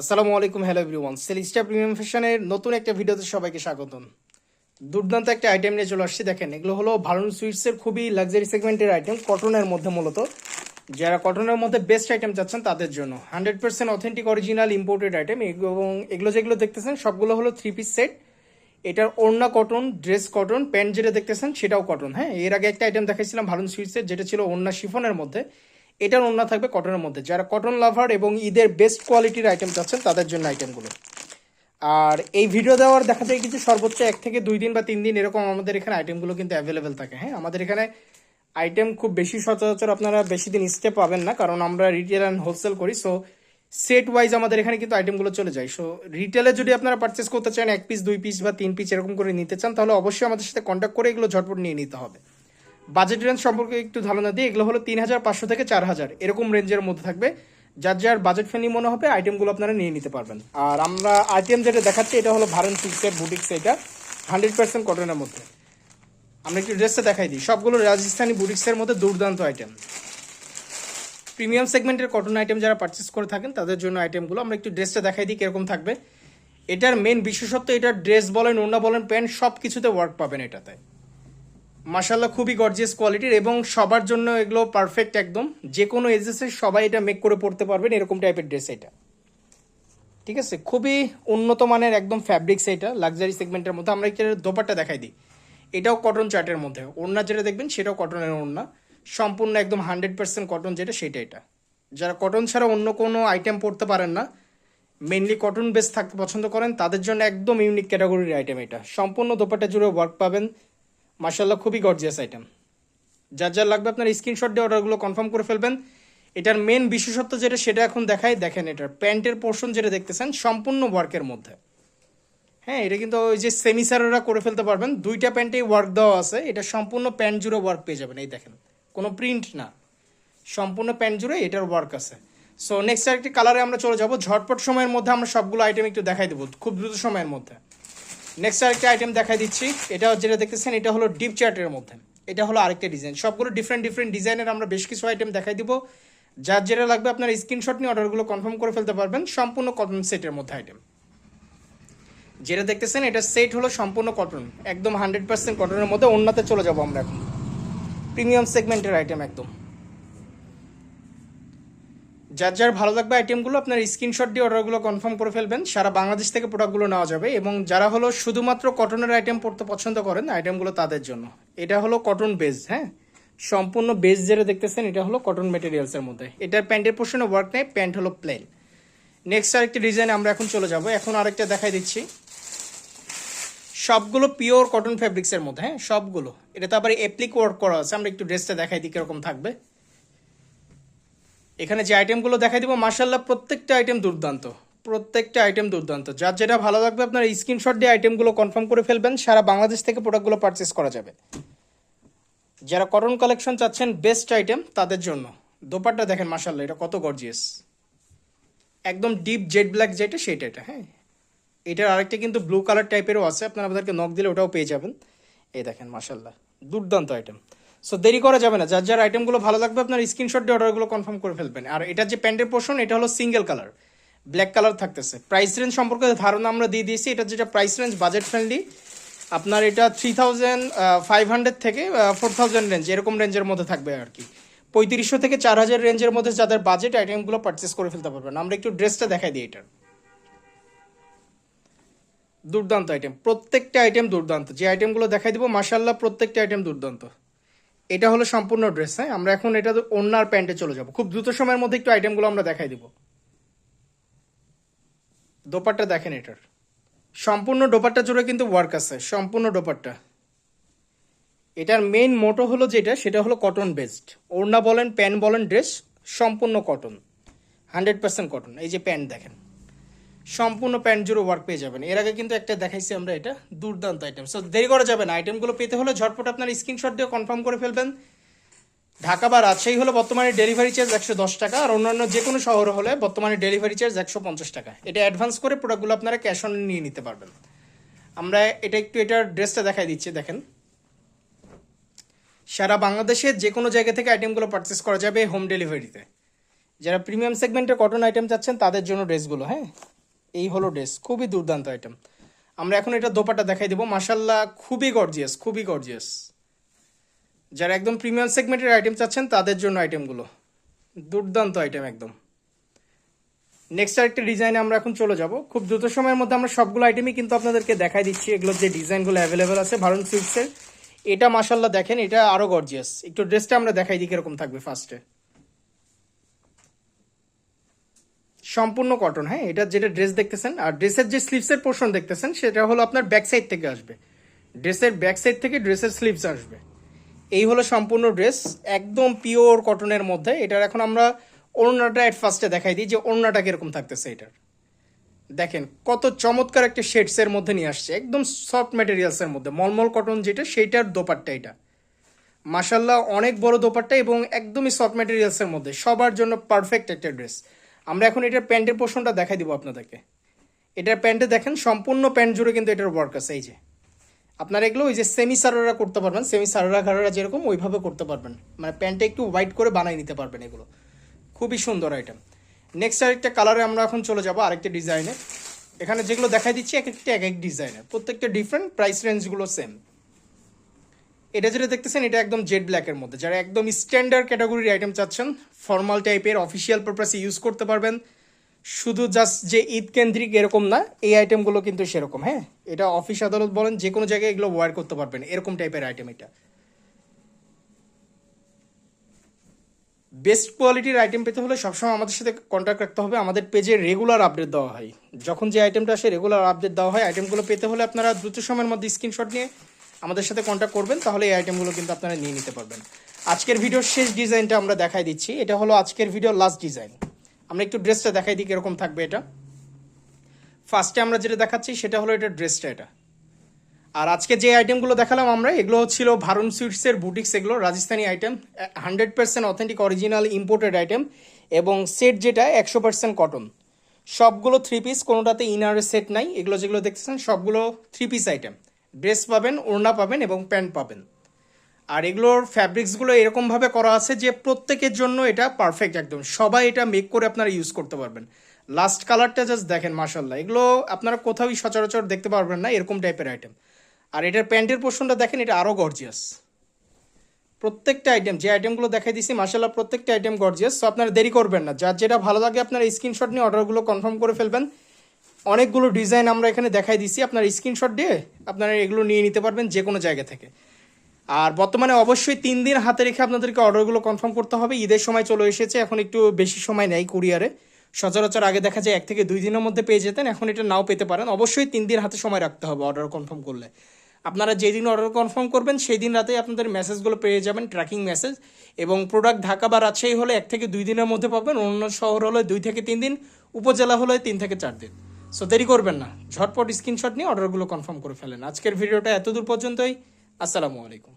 আসসালামু আলাইকুম hello everyone সেলিস্টা premium ফ্যাশনের নতুন একটা ভিডিওতে সবাইকে স্বাগতম। দুর্দান্ত একটা আইটেম নিয়ে চলে আসছি, দেখেন, এগুলো হলো ভারুন সুইটসের খুবই লাক্সারি সেগমেন্টের আইটেম কটনের মধ্যে মূলত। যারা কটনের মধ্যে বেস্ট আইটেম চাচ্ছেন তাদের জন্য। Hundred percent authentic original imported item এবং এগুলো যেগুলো দেখতেছেন, সবগুলো হলো থ্রি পিস সেট এটার ওড়না কটন ড্রেস কটন প্যান্ট যেটা দেখতেছেন, সেটাও কটন হ্যাঁ? এর আগে একটা আইটেম দেখাইছিলাম ভারুন সুইটসের যেটা ছিল ওড়না শিফনের মধ্যে। এটার ওড়না থাকবে কটনের মধ্যে। যারা কটন লাভার এবং ঈদের বেস্ট কোয়ালিটির আইটেম চাচ্ছেন, তাদের জন্য আইটেমগুলো আর এই ভিডিও দেওয়ার দেখা যায় কিছু সর্বোচ্চ এক থেকে দুই দিন বা তিন দিন এরকম আমাদের এখানে আইটেমগুলো কিন্তু অ্যাভেলেবেল থাকে। হ্যাঁ আমাদের এখানে আইটেম খুব বেশি সচরাচর আপনারা বেশি দিন স্টে পাবেন না, কারণ আমরা রিটেল অ্যান্ড হোলসেল করি সো সেট ওয়াইজ আমাদের এখানে কিন্তু আইটেমগুলো চলে যায়। সো রিটেলে যদি আপনারা পারচেস করতে চান, এক পিস দুই পিস বা তিন পিস এরকম করে নিতে চান, তাহলে অবশ্যই আমাদের সাথে কন্ট্যাক্ট করে এগুলো ঝটপট নিয়ে নিতে হবে। বাজেট রেঞ্জ সম্পর্কে একটু ধারণা দিই এগুলো হলো তিন হাজার পাঁচশো থেকে চার হাজার। এরকম রেঞ্জের মধ্যে থাকবে। যার যার বাজেট ফ্রেন্ডলি মনে হবে আইটেমগুলো আপনারা নিয়ে নিতে পারবেন। আর আমরা আইটেম যেটা দেখাচ্ছি, এটা হলো ভারন সিল্কের বুটিক্স এটা হান্ড্রেড পার্সেন্ট কটনের মধ্যে। আমরা একটু ড্রেসটা দেখাই দিই। সবগুলো রাজস্থানি বুটিক্সের মধ্যে দুর্দান্ত আইটেম প্রিমিয়াম সেগমেন্টের কটন আইটেম যারা পারচেস করে থাকেন, তাদের জন্য আইটেমগুলো আমরা একটু ড্রেসটা দেখাই দিই কীরকম থাকবে। এটার মেন বিশেষত্ব, এটার ড্রেস বলেন, ওড়না বলেন প্যান্ট সব কিছুতে ওয়ার্ক পাবেন এটাতে। মাসাল্লাহ খুবই গর্জিয়াস কোয়ালিটির এবং সবার জন্য এগুলো পারফেক্ট একদম। যে কোনো এজেসে সবাই এটা মেক করে পড়তে পারবেন এরকম টাইপের ড্রেস এটা। ঠিক আছে? খুবই উন্নত মানের একদম ফ্যাব্রিক্স এটা লাক্সারি সেগমেন্টের মধ্যে। আমরা একটা দোপাট্টা দেখাই দিই। এটাও কটন চার্টের মধ্যে। ওড়না যেটা দেখবেন, সেটাও কটনের ওড়না। সম্পূর্ণ একদম হান্ড্রেড পার্সেন্ট কটন যেটা, সেটা এটা। যারা কটন ছাড়া অন্য কোনো আইটেম পড়তে পারেন না মেনলি কটন বেস থাকতে পছন্দ করেন, তাদের জন্য একদম ইউনিক ক্যাটাগরির আইটেম এটা। সম্পূর্ণ দোপাট্টা জুড়ে ওয়ার্ক পাবেন। মার্শাল্লাহ খুবই গর্জিয়াস আইটেম যার যার লাগবে আপনার স্ক্রিনশট দিয়ে অর্ডারগুলো কনফার্ম করে ফেলবেন। এটার মেন বিশেষত্ব যেটা, সেটা এখন দেখাই। দেখেন এটার প্যান্টের পোর্শন যেটা দেখতেছেন, সম্পূর্ণ ওয়ার্কের মধ্যে। হ্যাঁ এটা কিন্তু ওই যে সেমিসাররা করে ফেলতে পারবেন। দুইটা প্যান্টেই ওয়ার্ক দেওয়া আছে। এটা সম্পূর্ণ প্যান্ট জুড়ে ওয়ার্ক পেয়ে যাবেন। এই দেখেন, কোনো প্রিন্ট না। সম্পূর্ণ প্যান্ট জুড়ে এটার ওয়ার্ক আছে। সো নেক্সট আরেকটি কালারে আমরা চলে যাব। ঝটপট সময়ের মধ্যে আমরা সবগুলো আইটেম একটু দেখাই দেবো, খুব দ্রুত সময়ের মধ্যে। নেক্সট আরেকটা আইটেম দেখাই দিচ্ছি। এটা যেটা দেখতেছেন, এটা হলো ডিপ চার্টের মধ্যে। এটা হলো আরেকটা ডিজাইন সবগুলো ডিফারেন্ট ডিফারেন্ট ডিজাইনের আমরা বেশ কিছু আইটেম দেখাই দিব। যার যেটা লাগবে আপনার স্ক্রিনশট নিয়ে অর্ডারগুলো কনফার্ম করে ফেলতে পারবেন। সম্পূর্ণ কটন সেটের মধ্যে আইটেম যেটা দেখতেছেন, এটা সেট হলো সম্পূর্ণ কটন একদম হান্ড্রেড পার্সেন্ট কটনের মধ্যে অন্যতে চলে যাব আমরা এখন। প্রিমিয়াম সেগমেন্টের আইটেম একদম। যার যার ভালো লাগবে আইটেমগুলো আপনার স্ক্রিনশট দিয়ে অর্ডারগুলো কনফার্ম করে ফেলবেন। সারা বাংলাদেশ থেকে প্রোডাক্টগুলো নেওয়া যাবে এবং যারা হলো শুধুমাত্র কটনের আইটেম পড়তে পছন্দ করেন আইটেমগুলো তাদের জন্য। এটা হলো কটন বেস হ্যাঁ? সম্পূর্ণ বেস যেটা দেখতেছেন, এটা হলো কটন মেটেরিয়ালসের মধ্যে। এটার প্যান্টের পোর্শনে ওয়ার্ক নেই, প্যান্ট হলো প্লেন নেক্সট আরেকটি ডিজাইন আমরা এখন চলে যাব। এখন আরেকটা দেখাই দিচ্ছি। সবগুলো পিওর কটন ফ্যাব্রিক্সের মধ্যে হ্যাঁ? সবগুলো। এটা তো আবার অ্যাপ্লিক ওয়ার্ক করা আছে, আমরা একটু ড্রেসটা দেখাই দিই কীরকম থাকবে। এখানে যে আইটেমগুলো দেখাই দিব মার্শাল্লাহ প্রত্যেকটা আইটেম দুর্দান্ত। প্রত্যেকটা আইটেম দুর্দান্ত। যার যেটা ভালো লাগবে, আপনার স্ক্রিনশট দিয়ে আইটেমগুলো কনফার্ম করে ফেলবেন, সারা বাংলাদেশ থেকে প্রোডাক্টগুলো পারচেস করা যাবে। যারা কটন কালেকশন চাচ্ছেন বেস্ট আইটেম তাদের জন্য। দোপারটা দেখেন মার্শাল্লাহ এটা কত গর্জিয়াস একদম ডিপ জেড ব্ল্যাক যেটা, সেটা এটা হ্যাঁ? এটার আরেকটা কিন্তু ব্লু কালার টাইপেরও আছে, আপনারা আপনাদেরকে নখ দিলে ওটাও পেয়ে যাবেন। এই দেখেন মার্শাল্লাহ দুর্দান্ত আইটেম সো দেরি করা যাবে না। যার যার আইটেমগুলো ভালো লাগবে, আপনার স্ক্রিনশট দিয়ে অর্ডারগুলো কনফার্ম করে ফেলবেন। আর এটা যে প্যান্টের পোর্শন এটা হলো সিঙ্গেল কালার ব্ল্যাক কালার থাকতেছে। প্রাইস রেঞ্জ সম্পর্কে ধারণা আমরা দিয়ে দিয়েছি। এটা যেটা প্রাইস রেঞ্জ বাজেট ফ্রেন্ডলি আপনার এটা থ্রি থাউজেন্ড ফাইভ হান্ড্রেড থেকে ফোর থাউজেন্ড রেঞ্জ এরকম রেঞ্জের মধ্যে থাকবে আর কি। পঁয়ত্রিশশো থেকে চার হাজার রেঞ্জের মধ্যে যাদের বাজেট আইটেমগুলো পারচেস করে ফেলতে পারবেন। আমরা একটু ড্রেসটা দেখাই দিই এটার। দুর্দান্ত আইটেম প্রত্যেকটা আইটেম দুর্দান্ত। যে আইটেমগুলো দেখাই দিব মাসাল্লাহ প্রত্যেকটা আইটেম দুর্দান্ত। এটা হলো সম্পূর্ণ ড্রেস হ্যাঁ? আমরা এখন এটা ওনার প্যান্টে চলে যাব। খুব দ্রুত সময়ের মধ্যে একটু আইটেমগুলো আমরা দেখাই দিব। দোপাট্টা দেখেন এটার। সম্পূর্ণ দোপাট্টা জুড়ে কিন্তু ওয়ার্ক আছে, সম্পূর্ণ দোপাট্টা। এটার মেইন মোটো হলো যেটা, সেটা হলো কটন বেসড ওড়না বলেন, প্যান্ট বলেন ড্রেস সম্পূর্ণ কটন হান্ড্রেড পার্সেন্ট কটন এই যে প্যান্ট দেখেন। সম্পূর্ণ প্যান্ট জুড়ে ওয়ার্ক পেয়ে যাবেন। এর আগে কিন্তু একটা দেখাইছি আমরা এটা, দুর্দান্ত আইটেম সো দেরি করা যাবে না। আইটেমগুলো পেতে হলে ঝটপট আপনার স্ক্রিনশট দিয়ে কনফার্ম করে ফেলবেন। ঢাকা বা রাজশাহী হলে বর্তমানে ডেলিভারি চার্জ একশো দশ টাকা আর অন্যান্য যে কোনো শহর হলে বর্তমানে ডেলিভারি চার্জ একশো পঞ্চাশ টাকা। এটা অ্যাডভান্স করে প্রোডাক্টগুলো আপনারা ক্যাশ অন নিয়ে নিতে পারবেন। আমরা এটা একটু এটার ড্রেসটা দেখাই দিচ্ছি, দেখেন। সারা বাংলাদেশে যে কোনো জায়গা থেকে আইটেমগুলো পারচেস করা যাবে হোম ডেলিভারিতে যারা প্রিমিয়াম সেগমেন্টের কটন আইটেম চাচ্ছেন, তাদের জন্য ড্রেসগুলো হ্যাঁ? এই হলো ড্রেস, খুবই দুর্দান্ত আইটেম আমরা এখন এটা দোপাটা দেখাই দেবো। মাসাল্লাহ খুবই গর্জিয়াস খুবই গর্জিয়াস যারা একদম প্রিমিয়াম সেগমেন্টের আইটেম চাচ্ছেন, তাদের জন্য আইটেমগুলো দুর্দান্ত আইটেম একদম। নেক্সট আরেকটা ডিজাইনে আমরা এখন চলে যাব। খুব দ্রুত সময়ের মধ্যে আমরা সবগুলো আইটেমই কিন্তু আপনাদেরকে দেখাই দিচ্ছি। এগুলোর যে ডিজাইনগুলো অ্যাভেলেবেল আছে ভারুন সুইটসের এটা মাসাল্লাহ দেখেন, এটা আরও গর্জিয়াস একটু ড্রেসটা আমরা দেখাই দিই কীরকম থাকবে ফার্স্টে সম্পূর্ণ কটন হ্যাঁ? এটা যেটা ড্রেস দেখতেছেন, আর ড্রেসের যে স্লিভসের পোর্শন দেখতেছেন, সেটা হলো আপনার ব্যাক সাইড থেকে আসবে। ড্রেসের ব্যাক সাইড থেকে ড্রেসের স্লিভস আসবে। এই হলো সম্পূর্ণ ড্রেস একদম পিওর কটনের মধ্যে। এটার এখন আমরা ওড়নাটা এট ফার্স্টে দেখাই দিই যে ওড়নাটা কীরকম থাকতেছে এটার। দেখেন, কত চমৎকার একটা শেডসের মধ্যে নিয়ে আসছে, একদম সফট ম্যাটেরিয়ালসের মধ্যে। মলমল কটন যেটা, সেইটার দোপাট্টা এটা। মাসাল্লাহ অনেক বড় দোপাট্টা এবং একদমই সফট ম্যাটেরিয়ালসের মধ্যে। সবার জন্য পারফেক্ট একটা ড্রেস আমরা এখন এটার প্যান্টের পোর্শনটা দেখাই দিব আপনাদেরকে। এটার প্যান্টে দেখেন, সম্পূর্ণ প্যান্ট জুড়ে কিন্তু এটার ওয়ার্ক আছে, এই যে। আপনারা এগুলো ওই যে সেমি সারারা করতে পারবেন সেমি সারারা ঘাড়ারা যেরকম, ওইভাবে করতে পারবেন। মানে প্যান্টটা একটু হোয়াইট করে বানাই নিতে পারবেন এগুলো। খুবই সুন্দর আইটেম নেক্সট আরেকটা কালারে আমরা এখন চলে যাব আরেকটা ডিজাইনে এখানে যেগুলো দেখাই দিচ্ছি, এক একটা, এক এক ডিজাইনের প্রত্যেকটা ডিফারেন্ট প্রাইস রেঞ্জগুলো সেম এটা যেটা দেখতেছেন, এটা একদম জেড ব্ল্যাকের মধ্যে। যারা একদম স্ট্যান্ডার্ড ক্যাটাগরির আইটেম চাচ্ছেন ফর্মাল টাইপের অফিসিয়াল পারপাসে ইউজ করতে পারবেন। শুধু জাস্ট যে ঈদ কেন্দ্রিক এরকম না, এই আইটেমগুলো কিন্তু সেরকম হ্যাঁ? এটা অফিস আদালত বলেন যে কোনো জায়গায় এগুলো ওয়ার করতে পারবেন, এরকম টাইপের আইটেম এটা। বেস্ট কোয়ালিটির আইটেম পেতে হলে সবসময় আমাদের সাথে কন্ট্যাক্ট রাখতে হবে। আমাদের পেজে রেগুলার আপডেট দেওয়া হয়। যখন যে আইটেমটা আসে রেগুলার আপডেট দেওয়া হয় আইটেমগুলো পেতে হলে আপনারা দ্রুত সময়ের মধ্যে স্ক্রিনশট নিয়ে আমাদের সাথে কন্ট্যাক্ট করবেন, তাহলে এই আইটেমগুলো কিন্তু আপনারা নিয়ে নিতে পারবেন। আজকের ভিডিওর শেষ ডিজাইনটা আমরা দেখাই দিচ্ছি। এটা হলো আজকের ভিডিওর লাস্ট ডিজাইন আমরা একটু ড্রেসটা দেখাই দিই কীরকম থাকবে এটা। ফার্স্টে আমরা যেটা দেখাচ্ছি, সেটা হলো এটা ড্রেসটা এটা। আর আজকে যে আইটেমগুলো দেখালাম আমরা, এগুলো হচ্ছিল ভারুন সুইটসের বুটিক্স এগুলো, Rajasthani item hundred percent authentic original imported item এবং সেট যেটা একশো পার্সেন্ট কটন সবগুলো থ্রি পিস কোনোটাতে ইনারের সেট নাই। এগুলো যেগুলো দেখতেছেন, সবগুলো থ্রি পিস আইটেম ড্রেস পাবেন, ওড়না পাবেন এবং প্যান্ট পাবেন। আর এগুলোর ফ্যাব্রিক্সগুলো এরকমভাবে করা আছে যে প্রত্যেকের জন্য এটা পারফেক্ট একদম। সবাই এটা মেক করে আপনারা ইউজ করতে পারবেন। লাস্ট কালারটা জাস্ট দেখেন মাসাল্লাহ এগুলো আপনারা কোথাওই সচরাচর দেখতে পারবেন না, এরকম টাইপের আইটেম আর এটার প্যান্টের পোর্শনটা দেখেন, এটা আরও গর্জিয়াস প্রত্যেকটা আইটেম যে আইটেমগুলো দেখাই দিছি মাসাল্লাহ প্রত্যেকটা আইটেম গর্জিয়াস সো আপনারা দেরি করবেন না। যার যেটা ভালো লাগে আপনারা স্ক্রিনশট নিয়ে অর্ডারগুলো কনফার্ম করে ফেলবেন। অনেকগুলো ডিজাইন আমরা এখানে দেখাই দিছি। আপনার স্ক্রিনশট দিয়ে আপনারা এগুলো নিয়ে নিতে পারবেন যে কোনো জায়গা থেকে। আর বর্তমানে অবশ্যই তিন দিন হাতে রেখে আপনাদেরকে অর্ডারগুলো কনফার্ম করতে হবে। ঈদের সময় চলে এসেছে, এখন একটু বেশি সময় নেই কুরিয়ারে সচরাচর আগে দেখা যায় এক থেকে দুই দিনের মধ্যে পেয়ে যেতেন, এখন এটা নাও পেতে পারেন। অবশ্যই তিন দিন হাতে সময় রাখতে হবে অর্ডার কনফার্ম করলে। আপনারা যেদিন অর্ডার কনফার্ম করবেন সেই দিন রাতেই আপনাদের মেসেজগুলো পেয়ে যাবেন ট্র্যাকিং মেসেজ এবং প্রোডাক্ট ঢাকা বা রাজশাহী হলে এক থেকে দুই দিনের মধ্যে পাবেন অন্য শহর হলে দুই থেকে তিন দিন, উপজেলা হলে তিন থেকে চার দিন। সো দেরি করবেন না। ঝটপট স্ক্রিনশট নিয়ে অর্ডারগুলো কনফার্ম করে ফেলেন। আজকের ভিডিওটা এতদূর পর্যন্তই। আসসালামু আলাইকুম।